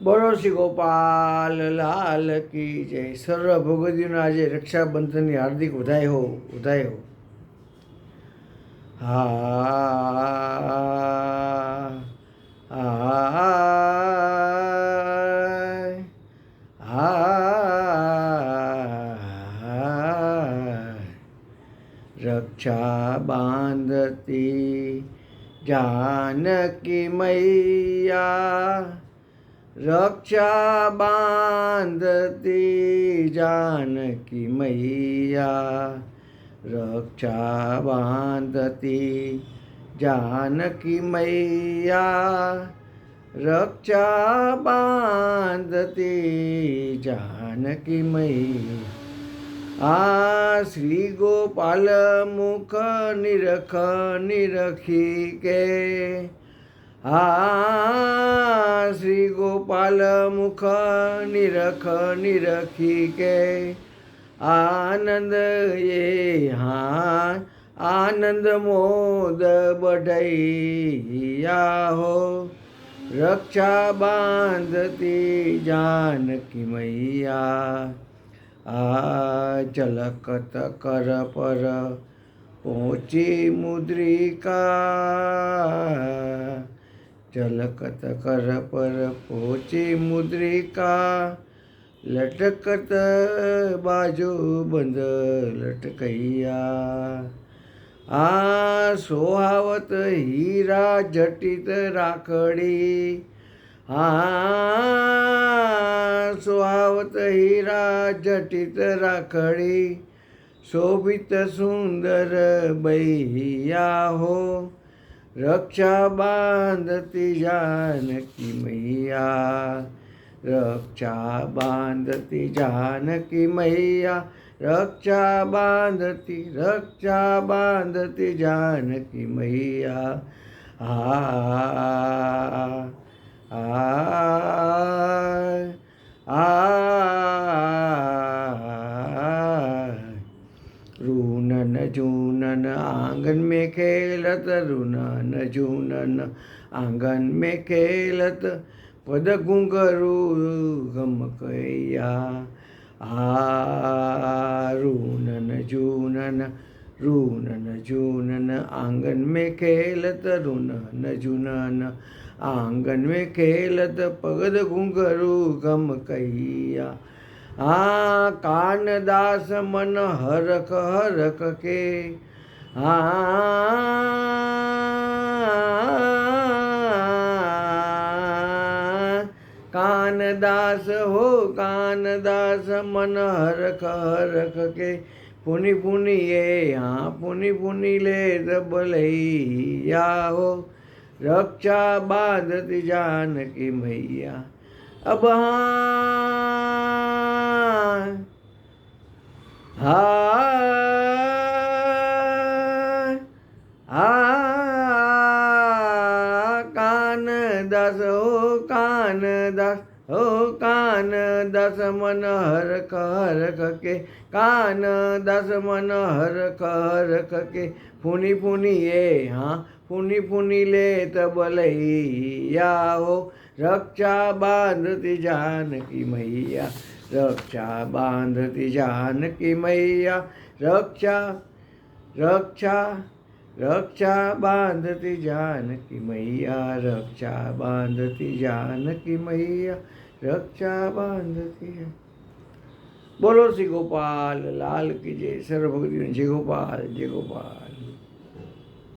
બોલો શ્રી ગોપાલ લાલ કી જય સર્વ ભગવતીઓના આજે રક્ષાબંધનની હાર્દિક વધાઈ હો વધાઈ હો હા હા હા રક્ષા બાંધતી જાનકી મૈયા रक्षा बांधती जानकी मैया। रक्षा बांधती जानकी मैया। रक्षा बांधती जानकी मैया। आ, श्री गोपाल मुख निरख निरखी के આ શ્રી ગોપાલ મુખ નિરખ નિરખી કે આનંદ એ હા આનંદ મોદ બઢૈયા હો રક્ષા બાંધતી જાનકી મૈયા આ ઝલકત કર પર પહોંચી મુદ્રિકા चलकत कर पर पोचे मुद्रिका लटकत बाजू बंद लटकैया। आ सोहावत हिरा जटित राखडी आ सोहावत हिरा जटित राखडी शोभित सुंदर बैया हो। रक्षा बांधती जानकी मैया रक्षा बांधती जानकी मैया रक्षा बांधती रक्षा बांधती जानकी मैया आ आ आ रून जू न आंगन में खेलत रुन न जून न आंगन में खेलत पद घुंघरू गम कैया आ रूनन जूनन रूनन जूनन आंगन में खेलत रूनन जूनन आंगन में खेलत पगद घुंघरू गम कैया आ कान दास मन हरक हरक के कानदास हो कान दास मन हरख हरख के पुनि पुनि ये हाँ पुनि पुनि ले रब लैया हो। रक्षा बाधत जानकी मैया। अब हाँ हाँ कान दस मन हर हर के, कान दस मन हर हर के। फुनी फुनी ये हाँ फुनी फुनी ले तबलैया हो। रक्षा बांधती जानकी मैया, रक्षा बांधती जानकी मैया। रक्षा रक्षा रक्षा बांधती जानकी मैया, रक्षा बांधती जानकी मैया। रक्षा बांधती है। बोलो श्री गोपाल लाल की जय। सर्वभक्ति जय गोपाल जय गोपाल।